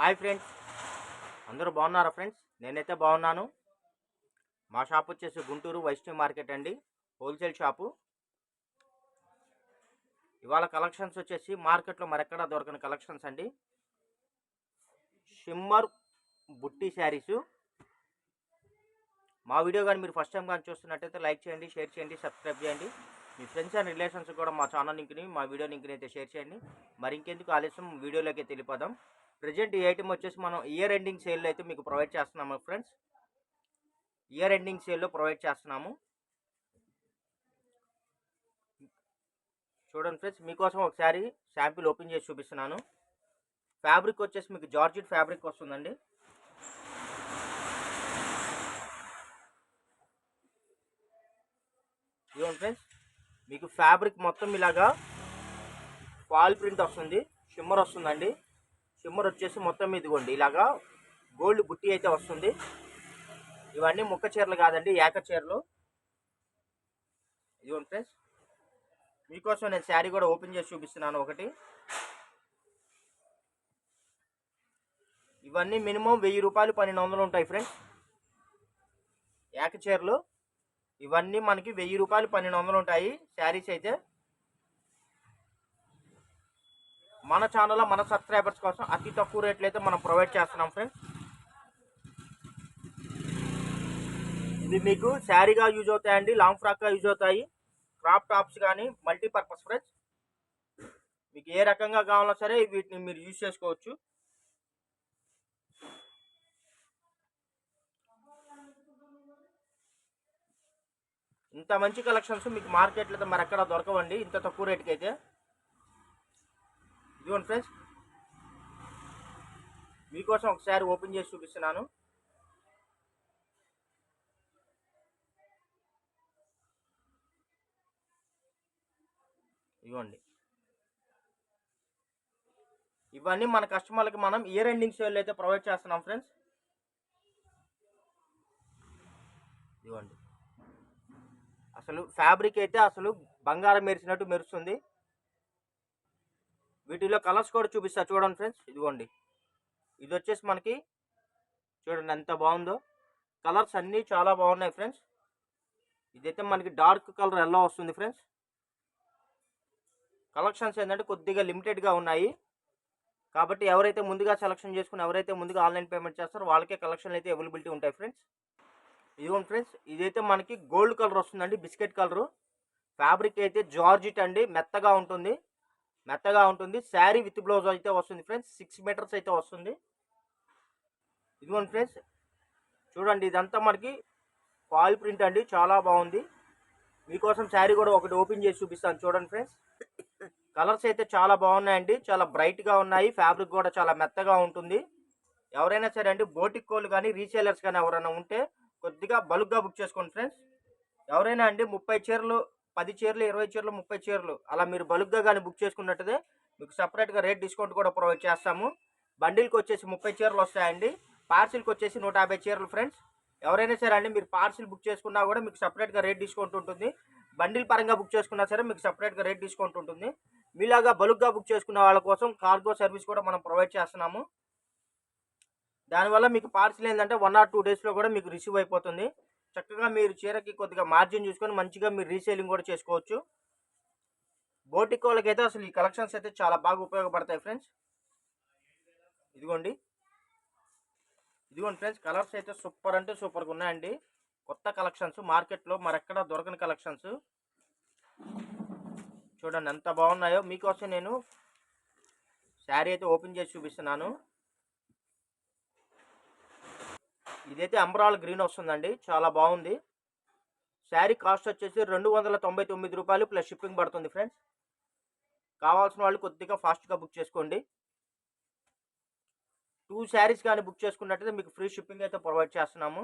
Hi friends. అందరూ బాగున్నారా friends? నేనైతే బాగున్నాను. మా షాప్ వచ్చేసి గుంటూరు వైష్ణవి మార్కెట్ అండి. Wholesale shop. ఇవాళ కలెక్షన్స్ వచ్చేసి మార్కెట్లో మరెక్కడా దొరకని కలెక్షన్స్ అండి. షిమ్మర్ బుట్టి శారీసు. మా వీడియో కానీ మీరు ఫస్ట్ టైం కానీ చూస్తున్నట్టయితే లైక్ చేయండి షేర్ చేయండి సబ్స్క్రైబ్ చేయండి. మీ ఫ్రెండ్స్ అండ్ రిలేషన్స్ కూడా మా ఛానల్ లింక్ని మా వీడియో లింక్ని అయితే షేర్ చేయండి. మరి ఇంకెందుకు ఆలస్యం? వీడియోలోకి అయితే ప్రజెంట్ ఈ ఐటమ్ వచ్చేసి మనం ఇయర్ ఎండింగ్ సేల్లో అయితే మీకు ప్రొవైడ్ చేస్తున్నాము ఫ్రెండ్స్ ఇయర్ ఎండింగ్ సేల్లో ప్రొవైడ్ చేస్తున్నాము. చూడండి ఫ్రెండ్స్ మీకోసం ఒకసారి శాంపిల్ ఓపెన్ చేసి చూపిస్తున్నాను. ఫ్యాబ్రిక్ వచ్చేసి మీకు జార్జిట్ ఫ్యాబ్రిక్ వస్తుందండి. ఇదిగోండి ఫ్రెండ్స్ మీకు ఫ్యాబ్రిక్ మొత్తం ఇలాగా ఫాల్ ప్రింట్ వస్తుంది షిమ్మర్ వస్తుందండి. షిమ్మర్ వచ్చేసి మొత్తం ఇదిగోండి. ఇలాగా గోల్డ్ బుట్టి అయితే వస్తుంది. ఇవన్నీ ముక్క చీరలు కాదండి ఏక చీరలు. ఇదిగోండి ఫ్రెండ్స్. మీకోసం నేను శారీ కూడా ఓపెన్ చేసి చూపిస్తున్నాను ఒకటి. ఇవన్నీ మినిమం వెయ్యి రూపాయలు పన్నెండు వందలు ఉంటాయి ఫ్రెండ్స్. ఏక చీరలు. ఇవన్నీ మనకి వెయ్యి రూపాయలు పన్నెండు వందలు ఉంటాయి శారీస్ అయితే. మన ఛానల్లో మన సబ్స్క్రైబర్స్ కోసం అతి తక్కువ రేట్లు అయితే మనం ప్రొవైడ్ చేస్తున్నాం ఫ్రెండ్స్ ఇది మీకు శారీగా యూజ్ అవుతాయండి లాంగ్ ఫ్రాక్గా యూజ్ అవుతాయి క్రాప్ టాప్స్ కానీ మల్టీపర్పస్ ఫ్రెండ్స్ మీకు ఏ రకంగా కావాలన్నా సరే వీటిని మీరు యూజ్ చేసుకోవచ్చు. ఇంత మంచి కలెక్షన్స్ మీకు మార్కెట్లో అయితే మరి ఎక్కడ దొరకవండి ఇంత తక్కువ రేటుకి అయితే. ఇదిగోండి ఫ్రెండ్స్. మీకోసం ఒకసారి ఓపెన్ చేసి చూపిస్తున్నాను. ఇవ్వండి ఇవన్నీ మన కస్టమర్లకి మనం ఇయర్ ఎండింగ్ సేల్ అయితే ప్రొవైడ్ చేస్తున్నాం ఫ్రెండ్స్. ఇవ్వండి అసలు ఫ్యాబ్రిక్ అయితే అసలు బంగారం మెరిసినట్టు మెరుస్తుంది. వీటిలో కలర్స్ కూడా చూపిస్తా. చూడండి ఫ్రెండ్స్ ఇదిగోండి. ఇది వచ్చేసి మనకి చూడండి ఎంత బాగుందో. కలర్స్ అన్నీ చాలా బాగున్నాయి ఫ్రెండ్స్. ఇదైతే మనకి డార్క్ కలర్ ఎలా వస్తుంది ఫ్రెండ్స్. కలెక్షన్స్ ఏంటంటే కొద్దిగా లిమిటెడ్గా ఉన్నాయి. కాబట్టి ఎవరైతే ముందుగా సెలక్షన్ చేసుకుని ఎవరైతే ముందుగా ఆన్లైన్ పేమెంట్ చేస్తారో వాళ్ళకే కలెక్షన్లు అయితే అవైలబిలిటీ ఉంటాయి ఫ్రెండ్స్. ఇదిగోండి ఫ్రెండ్స్ ఇదైతే మనకి గోల్డ్ కలర్ వస్తుందండి బిస్కెట్ కలరు. ఫ్యాబ్రిక్ అయితే జార్జిట్ అండి మెత్తగా ఉంటుంది. మెత్తగా ఉంటుంది. శారీ విత్ బ్లౌజ్ అయితే వస్తుంది ఫ్రెండ్స్. సిక్స్ మీటర్స్ అయితే వస్తుంది. ఇదిగోండి ఫ్రెండ్స్. చూడండి ఇదంతా మనకి ఫాయిల్ ప్రింట్ అండి. చాలా బాగుంది. మీకోసం శారీ కూడా ఒకటి ఓపెన్ చేసి చూపిస్తాను. చూడండి ఫ్రెండ్స్. కలర్స్ అయితే చాలా బాగున్నాయండి. చాలా బ్రైట్గా ఉన్నాయి. ఫ్యాబ్రిక్ కూడా చాలా మెత్తగా ఉంటుంది. ఎవరైనా సరే అండి బోటిక్ కోళ్ళు కానీ రీసేలర్స్ కానీ ఎవరైనా ఉంటే కొద్దిగా బల్క్గా బుక్ చేసుకోండి ఫ్రెండ్స్. ఎవరైనా అండి ముప్పై చీరలు పది చీరలు ఇరవై చీరలు ముప్పై చీరలు అలా మీరు బల్క్గా కానీ బుక్ చేసుకున్నట్టుదే మీకు సపరేట్గా రేట్ డిస్కౌంట్ కూడా ప్రొవైడ్ చేస్తాము. బండిల్కి వచ్చేసి ముప్పై చీరలు వస్తాయండి. పార్సిల్కి వచ్చేసి నూట యాభై చీరలు ఫ్రెండ్స్. ఎవరైనా సరే అండి మీరు పార్సిల్ బుక్ చేసుకున్నా కూడా మీకు సపరేట్గా రేట్ డిస్కౌంట్ ఉంటుంది. బండిల్ పరంగా బుక్ చేసుకున్నా సరే మీకు సపరేట్గా రేట్ డిస్కౌంట్ ఉంటుంది. మీలాగా బల్క్గా బుక్ చేసుకున్న వాళ్ళ కోసం కార్గో సర్వీస్ కూడా మనం ప్రొవైడ్ చేస్తున్నాము. దానివల్ల మీకు పార్సిల్ ఏంటంటే వన్ ఆర్ టూ డేస్లో కూడా మీకు రిసీవ్ అయిపోతుంది. చక్కగా మీరు చీరకి కొద్దిగా మార్జిన్ చూసుకొని మంచిగా మీరు రీసేలింగ్ కూడా చేసుకోవచ్చు. బోటిక్ వాళ్ళకైతే అసలు ఈ కలెక్షన్స్ అయితే చాలా బాగా ఉపయోగపడతాయి ఫ్రెండ్స్ ఇదిగోండి. ఇదిగోండి ఫ్రెండ్స్ కలర్స్ అయితే సూపర్ అంటే సూపర్గా ఉన్నాయండి. కొత్త కలెక్షన్స్ మార్కెట్లో మరెక్కడ దొరకని కలెక్షన్స్ చూడండి ఎంత బాగున్నాయో. మీకోసం నేను శారీ అయితే ఓపెన్ చేసి చూపిస్తున్నాను. ఇదైతే అంబరాల్ గ్రీన్ వస్తుందండి. చాలా బాగుంది. శారీ కాస్ట్ వచ్చేసి రెండు వందల తొంభై తొమ్మిది రూపాయలు ప్లస్ షిప్పింగ్ పడుతుంది ఫ్రెండ్స్. కావాల్సిన వాళ్ళు కొద్దిగా ఫాస్ట్గా బుక్ చేసుకోండి. టూ శారీస్ కానీ బుక్ చేసుకున్నట్టయితే మీకు ఫ్రీ షిప్పింగ్ అయితే ప్రొవైడ్ చేస్తున్నాము.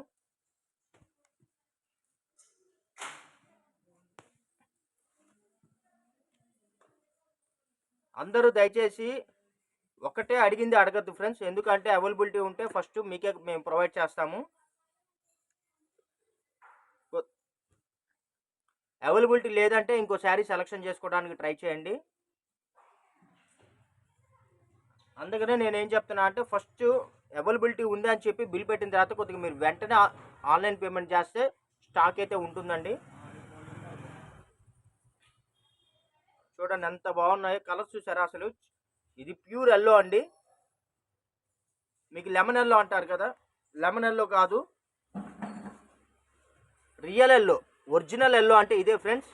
అందరూ దయచేసి ఒకటే అడిగింది అడగద్దు ఫ్రెండ్స్. ఎందుకంటే అవైలబిలిటీ ఉంటే ఫస్ట్ మీకే మేము ప్రొవైడ్ చేస్తాము. అవైలబిలిటీ లేదంటే ఇంకో శారీ సెలెక్షన్ చేసుకోవడానికి ట్రై చేయండి. అందుకనే నేను ఏం చెప్తున్నా అంటే ఫస్ట్ అవైలబిలిటీ ఉంది అని చెప్పి బిల్ పెట్టిన తర్వాత కొద్దిగా మీరు వెంటనే ఆన్లైన్ పేమెంట్ చేస్తే స్టాక్ అయితే ఉంటుందండి. చూడండి ఎంత బాగున్నాయో కలర్స్ చూసారా అసలు? ఇది ప్యూర్ ఎల్లో అండి. మీకు లెమన్ ఎల్లో అంటారు కదా లెమన్ ఎల్లో కాదు. రియల్ ఎల్లో ఒరిజినల్ ఎల్లో అంటే ఇదే ఫ్రెండ్స్.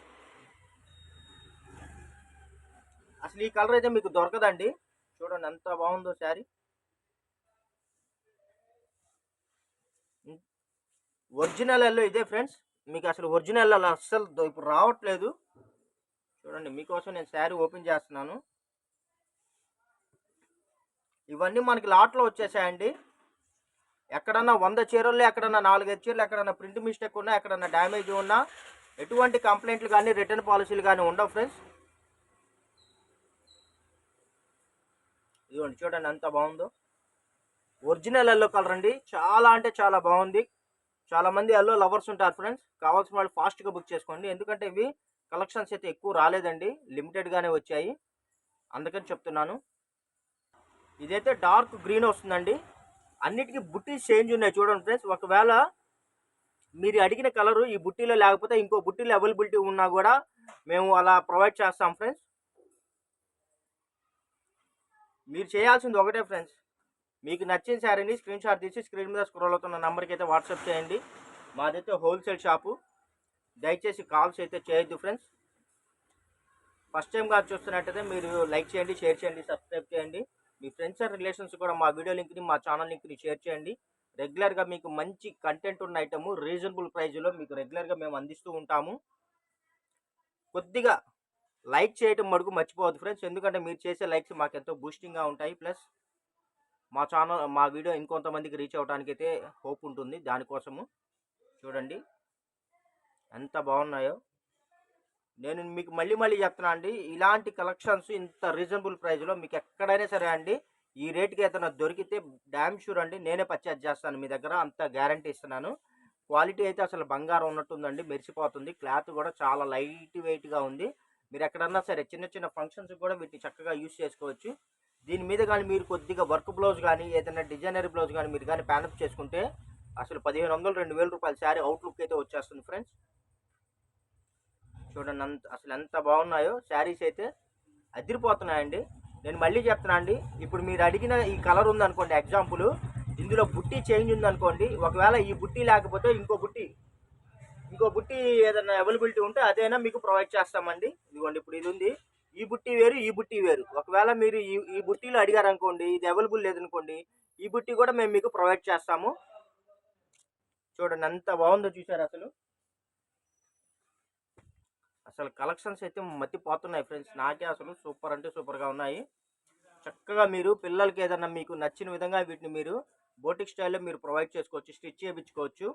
అసలు ఈ కలర్ అయితే మీకు దొరకదండి. చూడండి ఎంత బాగుందో శారీ. ఒరిజినల్ ఎల్లో ఇదే ఫ్రెండ్స్. మీకు అసలు ఒరిజినల్ అసలు అస్సలు ఇప్పుడు రావట్లేదు. చూడండి మీకోసం నేను శారీ ఓపెన్ చేస్తున్నాను. ఇవన్నీ మనకి లాట్లో వచ్చేసాయండి. ఎక్కడన్నా వంద చీరల్లో ఎక్కడన్నా నాలుగైదు చీరలు ఎక్కడన్నా ప్రింట్ మిస్టేక్ ఉన్నా ఎక్కడన్నా డ్యామేజ్ ఉన్నా ఎటువంటి కంప్లైంట్లు కానీ రిటర్న్ పాలసీలు కానీ ఉండవు ఫ్రెండ్స్. ఇదిగోండి చూడండి ఎంత బాగుందో. ఒరిజినల్ ఎల్లో కలర్ అండి. చాలా అంటే చాలా బాగుంది. చాలా మంది ఎల్లో లవర్స్ ఉంటారు ఫ్రెండ్స్. కావాల్సిన వాళ్ళు ఫాస్ట్గా బుక్ చేసుకోండి. ఎందుకంటే ఇవి కలెక్షన్స్ అయితే ఎక్కువ రాలేదండి. లిమిటెడ్గానే వచ్చాయి. అందుకని చెప్తున్నాను. ఇదైతే డార్క్ గ్రీన్ వస్తుందండి. అన్నిటికీ బుట్టి చేంజ్ ఉన్నాయి చూడండి ఫ్రెండ్స్. ఒకవేళ మీరు అడిగిన కలరు ఈ బుట్టీలో లేకపోతే ఇంకో బుట్టీలో అవైలబిలిటీ ఉన్నా కూడా మేము అలా ప్రొవైడ్ చేస్తాం ఫ్రెండ్స్. మీరు చేయాల్సింది ఒకటే ఫ్రెండ్స్. మీకు నచ్చిన శారీని స్క్రీన్ షాట్ తీసి స్క్రీన్ మీద స్క్రోల్ అవుతున్న నెంబర్కి అయితే వాట్సాప్ చేయండి. మాదైతే హోల్సేల్ షాపు. దయచేసి కాల్స్ అయితే చేయొద్దు ఫ్రెండ్స్. ఫస్ట్ టైం కాదు చూస్తున్నట్టయితే మీరు లైక్ చేయండి షేర్ చేయండి సబ్స్క్రైబ్ చేయండి. మీ ఫ్రెండ్స్ అండ్ రిలేషన్స్ కూడా మా వీడియో లింక్ని మా ఛానల్ లింక్ని షేర్ చేయండి. రెగ్యులర్గా మీకు మంచి కంటెంట్ ఉన్న ఐటమ్ రీజనబుల్ ప్రైజ్లో మీకు రెగ్యులర్గా మేము అందిస్తూ ఉంటాము. కొద్దిగా లైక్ చేయటం మటుకు మర్చిపోవద్దు ఫ్రెండ్స్. ఎందుకంటే మీరు చేసే లైక్స్ మాకు ఎంతో బూస్టింగ్గా ఉంటాయి. ప్లస్ మా ఛానల్ మా వీడియో ఇంకొంతమందికి రీచ్ అవడానికి అయితే హోప్ ఉంటుంది. దానికోసము చూడండి. ఎంత బాగున్నాయో. నేను మీకు మళ్ళీ మళ్ళీ చెప్తున్నా అండి ఇలాంటి కలెక్షన్స్ ఇంత రీజనబుల్ ప్రైస్లో మీకు ఎక్కడైనా సరే అండి ఈ రేట్కి ఏదైనా దొరికితే డ్యామ్ షూర్ అండి నేనే పర్చేజ్ చేస్తాను మీ దగ్గర అంత గ్యారంటీ ఇస్తున్నాను. క్వాలిటీ అయితే అసలు బంగారం ఉన్నట్టుందండి మెరిసిపోతుంది క్లాత్ కూడా చాలా లైట్ వెయిట్గా ఉంది. మీరు ఎక్కడన్నా సరే చిన్న చిన్న ఫంక్షన్స్ కూడా వీటిని చక్కగా యూస్ చేసుకోవచ్చు. దీని మీద కానీ మీరు కొద్దిగా వర్క్ బ్లౌజ్ కానీ ఏదైనా డిజైనర్ బ్లౌజ్ కానీ మీరు కానీ ప్యానప్ చేసుకుంటే అసలు పదిహేను వందలు రెండు వేల రూపాయల శారీ అవుట్లుక్ అయితే వచ్చేస్తుంది ఫ్రెండ్స్ చూడండి అంత అసలు ఎంత బాగున్నాయో శారీస్ అయితే అదిరిపోతున్నాయండి. నేను మళ్ళీ చెప్తున్నా అండి ఇప్పుడు మీరు అడిగిన ఈ కలర్ ఉందనుకోండి ఎగ్జాంపుల్ ఇందులో బుట్టి చేంజ్ ఉందనుకోండి ఒకవేళ ఈ బుట్టి లేకపోతే ఇంకో బుట్టి ఇంకో బుట్టి ఏదైనా అవైలబిలిటీ ఉంటే అదైనా మీకు ప్రొవైడ్ చేస్తామండి. ఇదిగోండి ఇప్పుడు ఇది ఉంది. ఈ బుట్టి వేరు ఈ బుట్టి వేరు. ఒకవేళ మీరు ఈ ఈ బుట్టీలో అడిగారు అనుకోండి ఇది అవైలబుల్ లేదనుకోండి ఈ బుట్టి కూడా మేము మీకు ప్రొవైడ్ చేస్తాము. చూడండి ఎంత బాగుందో చూసారు అసలు. అసలు కలెక్షన్స్ అయితే మతిపోతున్నాయి ఫ్రెండ్స్. నాకే అసలు సూపర్ అంటే సూపర్గా ఉన్నాయి. చక్కగా మీరు పిల్లలకి ఏదైనా మీకు నచ్చిన విధంగా వీటిని మీరు బోటిక్ స్టైల్లో మీరు ప్రొవైడ్ చేసుకోవచ్చు స్టిచ్ చేయించుకోవచ్చు.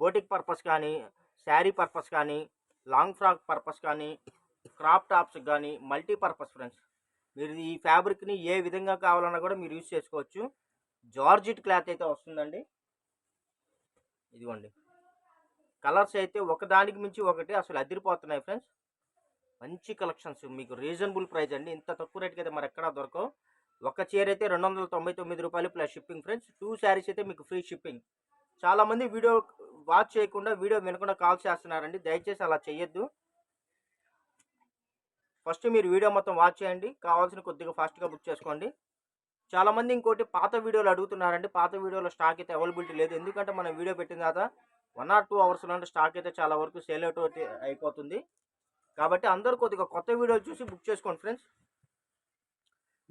బోటిక్ పర్పస్ కానీ శారీ పర్పస్ కానీ లాంగ్ ఫ్రాక్ పర్పస్ కానీ క్రాప్ టాప్స్ కానీ మల్టీ పర్పస్ ఫ్రెండ్స్. మీరు ఈ ఫ్యాబ్రిక్ని ఏ విధంగా కావాలన్నా కూడా మీరు యూజ్ చేసుకోవచ్చు. జార్జిట్ క్లాత్ అయితే వస్తుందండి. ఇదిగోండి. కలర్స్ అయితే ఒకదానికి మించి ఒకటి అసలు అదిరిపోతున్నాయి ఫ్రెండ్స్. మంచి కలెక్షన్స్ మీకు రీజనబుల్ ప్రైస్ అండి. ఇంత తక్కువ రేట్కి అయితే మరి ఎక్కడా దొరకవు. ఒక చీర అయితే రెండు వందల తొంభై తొమ్మిది రూపాయలు plus shipping friends. Two saris అయితే మీకు ఫ్రీ షిప్పింగ్. చాలామంది వీడియో వాచ్ చేయకుండా వీడియో వినకుండా కాల్ చేస్తున్నారండి. దయచేసి అలా చేయొద్దు ఫస్ట్ మీరు వీడియో మొత్తం వాచ్ చేయండి. కావాల్సిన కొద్దిగా ఫాస్ట్గా బుక్ చేసుకోండి. చాలామంది ఇంకోటి పాత వీడియోలు అడుగుతున్నారండి. పాత వీడియోలో స్టాక్ అయితే అవైలబిలిటీ లేదు. ఎందుకంటే మనం వీడియో పెట్టిన తర్వాత వన్ ఆర్ టూ అవర్స్లో స్టాక్ అయితే చాలా వరకు సేల్ అవుట్ అయితే అయిపోతుంది. కాబట్టి అందరూ కొద్దిగా కొత్త వీడియోలు చూసి బుక్ చేసుకోండి ఫ్రెండ్స్.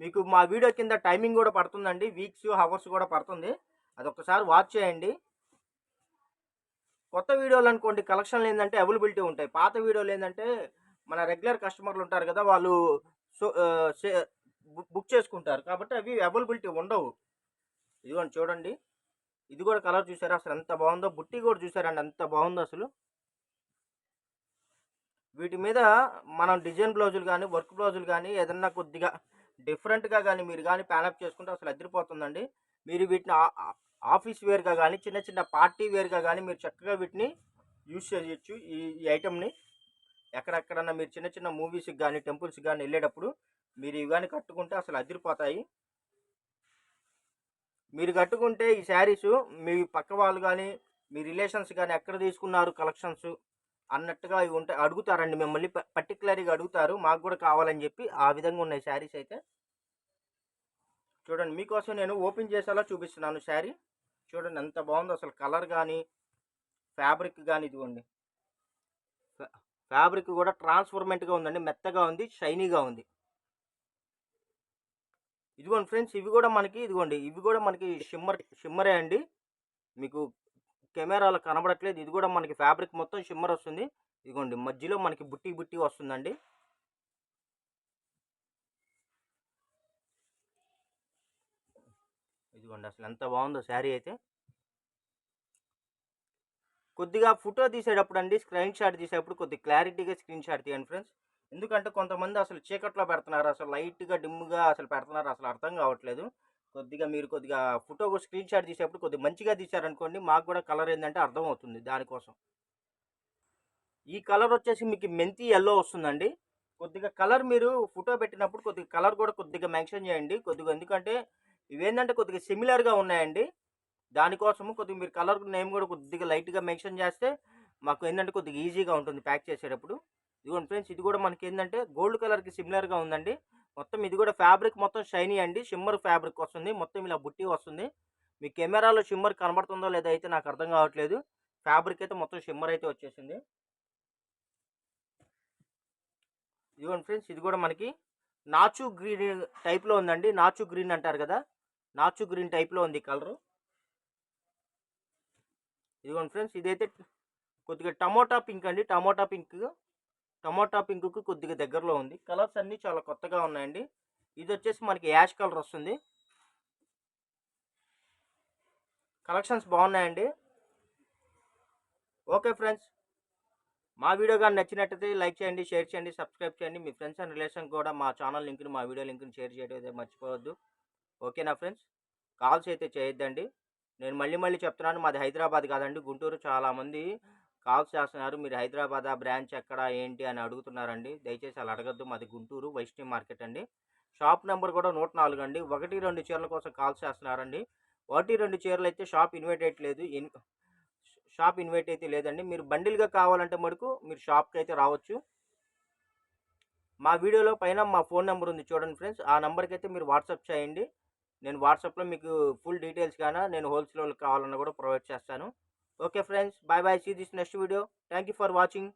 మీకు మా వీడియో కింద టైమింగ్ కూడా పడుతుందండి. వీక్స్ అవర్స్ కూడా పడుతుంది. అది ఒకసారి వాచ్ చేయండి. కొత్త వీడియోలు అనుకోండి కలెక్షన్లు ఏంటంటే అవైలబిలిటీ ఉంటాయి. పాత వీడియోలు ఏంటంటే మన రెగ్యులర్ కస్టమర్లు ఉంటారు కదా వాళ్ళు సో బుక్ చేసుకుంటారు. కాబట్టి అవి అవైలబిలిటీ ఉండవు. ఇదిగోండి చూడండి. ఇది కూడా కలర్ చూసారా? అసలు ఎంత బాగుందో బుట్టి కూడా చూసారండి ఎంత బాగుందో అసలు. వీటి మీద మనం డిజైన్ బ్లౌజులు కానీ వర్క్ బ్లౌజులు కానీ ఏదన్నా కొద్దిగా డిఫరెంట్గా కానీ మీరు కానీ ప్యానప్ చేసుకుంటే అసలు అదిరిపోతుందండి. మీరు వీటిని ఆఫీస్ వేర్గా కానీ చిన్న చిన్న పార్టీ వేర్గా కానీ మీరు చక్కగా వీటిని యూజ్ చేయొచ్చు ఈ ఈ ఐటెంని. ఎక్కడెక్కడన్నా మీరు చిన్న చిన్న మూవీస్కి కానీ టెంపుల్స్కి కానీ వెళ్ళేటప్పుడు మీరు ఇవి కానీ కట్టుకుంటే అసలు అదిరిపోతాయి. మీరు కట్టుకుంటే ఈ శారీస్ మీ పక్క వాళ్ళు కానీ మీ రిలేషన్స్ కానీ ఎక్కడ తీసుకున్నారు కలెక్షన్స్ అన్నట్టుగా ఇవి ఉంటాయి అడుగుతారండి. మిమ్మల్ని పర్టికులర్గా అడుగుతారు. మాకు కూడా కావాలని చెప్పి ఆ విధంగా ఉన్నాయి శారీస్ అయితే. చూడండి మీకోసం నేను ఓపెన్ చేసేలా చూపిస్తున్నాను శారీ. చూడండి ఎంత బాగుందో అసలు కలర్ కానీ ఫ్యాబ్రిక్ కానీ ఇదిగోండి. ఫ్యాబ్రిక్ కూడా ట్రాన్స్ఫర్మెంట్గా ఉందండి. మెత్తగా ఉంది షైనీగా ఉంది. ఇదిగోండి ఫ్రెండ్స్ ఇవి కూడా మనకి ఇదిగోండి ఇవి కూడా మనకి షిమ్మర్ షిమ్మరే అండి. మీకు కెమెరాలో కనబడట్లేదు. ఇది కూడా మనకి ఫ్యాబ్రిక్ మొత్తం షిమ్మర్ వస్తుంది. ఇదిగోండి మధ్యలో మనకి బుట్టి బుట్టి వస్తుందండి. ఇదిగోండి అసలు ఎంత బాగుందో శారీ అయితే. కొద్దిగా ఫోటో తీసేటప్పుడు అండి స్క్రీన్ షాట్ తీసేటప్పుడు కొద్దిగా క్లారిటీగా స్క్రీన్ షాట్ తీయండి ఫ్రెండ్స్. ఎందుకంటే కొంతమంది అసలు చీకట్లో పెడుతున్నారు. అసలు లైట్గా డిమ్గా అసలు పెడుతున్నారు. అసలు అర్థం కావట్లేదు. కొద్దిగా మీరు కొద్దిగా ఫోటో స్క్రీన్ షాట్ తీసేటప్పుడు కొద్దిగా మంచిగా తీశారనుకోండి మాకు కూడా కలర్ ఏంటంటే అర్థం అవుతుంది దానికోసం ఈ కలర్ వచ్చేసి మీకు మెంతి ఎల్లో వస్తుందండి. కొద్దిగా కలర్ మీరు ఫోటో పెట్టినప్పుడు కొద్దిగా కలర్ కూడా కొద్దిగా మెన్షన్ చేయండి. కొద్దిగా ఎందుకంటే ఇవేంటంటే కొద్దిగా సిమిలర్గా ఉన్నాయండి. దానికోసము కొద్దిగా మీరు కలర్ నేమ్ కూడా కొద్దిగా లైట్గా మెన్షన్ చేస్తే మాకు ఏంటంటే కొద్దిగా ఈజీగా ఉంటుంది ప్యాక్ చేసేటప్పుడు. ఇదిగోండి ఫ్రెండ్స్ ఇది కూడా మనకి ఏంటంటే గోల్డ్ కలర్కి సిమిలర్గా ఉందండి. మొత్తం ఇది కూడా ఫ్యాబ్రిక్ మొత్తం షైనీ అండి. షిమ్మర్ ఫ్యాబ్రిక్ వస్తుంది. మొత్తం ఇలా బుట్టి వస్తుంది. మీ కెమెరాలో షిమ్మర్ కనబడుతుందో లేదో అయితే నాకు అర్థం కావట్లేదు. ఫ్యాబ్రిక్ అయితే మొత్తం షిమ్మర్ అయితే వచ్చేసింది. ఇదిగోండి ఫ్రెండ్స్ ఇది కూడా మనకి నాచు గ్రీన్ టైప్లో ఉందండి. నాచు గ్రీన్ అంటారు కదా? నాచు గ్రీన్ టైప్లో ఉంది కలరు. ఇదిగోండి ఫ్రెండ్స్ ఇదైతే కొద్దిగా టమోటా పింక్ అండి. టమోటా పింక్ టమోటా పింక్కి కొద్దిగా దగ్గరలో ఉంది. కలర్స్ అన్నీ చాలా కొత్తగా ఉన్నాయండి. ఇది వచ్చేసి మనకి యాష్ కలర్ వస్తుంది. కలెక్షన్స్ బాగున్నాయండి. Okay friends. మా వీడియో కానీ నచ్చినట్టయితే లైక్ చేయండి షేర్ చేయండి సబ్స్క్రైబ్ చేయండి. మీ ఫ్రెండ్స్ అండ్ రిలేషన్ కూడా మా ఛానల్ లింక్ని మా వీడియో లింక్ని షేర్ చేయడం అయితే మర్చిపోవద్దు. ఓకేనా ఫ్రెండ్స్? కాల్స్ అయితే చేయొద్దండి. నేను మళ్ళీ మళ్ళీ చెప్తున్నాను మాది హైదరాబాద్ కాదండి గుంటూరు చాలామంది కాల్స్ చేస్తున్నారు. మీరు హైదరాబాద్ బ్రాంచ్ ఎక్కడ ఏంటి అని అడుగుతున్నారండి. దయచేసి అలా అడగద్దు. మాది గుంటూరు వైష్ణవి మార్కెట్ అండి. షాప్ నెంబర్ కూడా నూట నాలుగు అండి. ఒకటి రెండు చీరల కోసం కాల్ చేస్తున్నారండి. ఒకటి రెండు చీరలు అయితే షాప్ ఇన్వైట్ అయ్యట్లేదు ఇన్ షాప్ ఇన్వైట్ అయితే లేదండి. మీరు బండిల్గా కావాలంటే మటుకు మీరు షాప్కి అయితే రావచ్చు. మా వీడియోలో పైన మా ఫోన్ నెంబర్ ఉంది. చూడండి ఫ్రెండ్స్. ఆ నెంబర్కి అయితే మీరు వాట్సాప్ చేయండి. నేను వాట్సాప్లో మీకు ఫుల్ డీటెయిల్స్ కానీ నేను హోల్సేల్ కావాలన్నా కూడా ప్రొవైడ్ చేస్తాను. Okay friends, bye bye. See this next video. Thank you for watching.